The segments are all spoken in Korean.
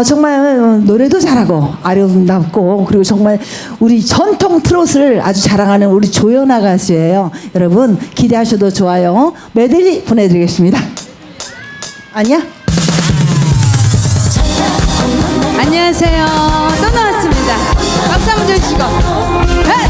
어, 정말 노래도 잘하고 아름답고 그리고 정말 우리 전통 트롯을 아주 자랑하는 우리 조연아 가수예요. 여러분 기대하셔도 좋아요. 메들리 보내드리겠습니다. 아니야? 안녕하세요. 또 나왔습니다. 박수 한번 주시고.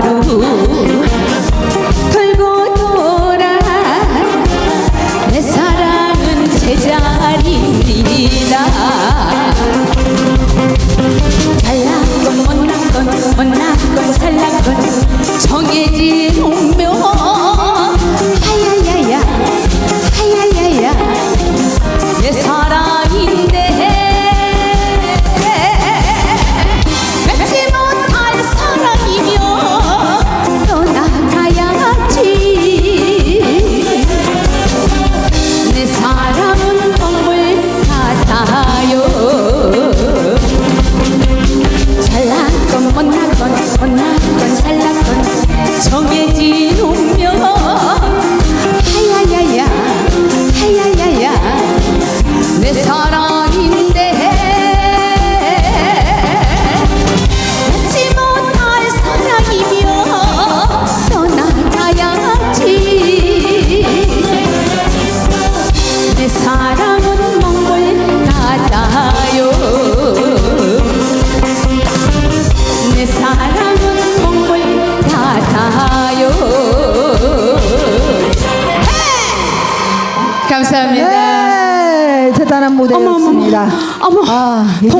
하 감사합니다. 네, 대단한 무대였습니다. 어머 아, 이제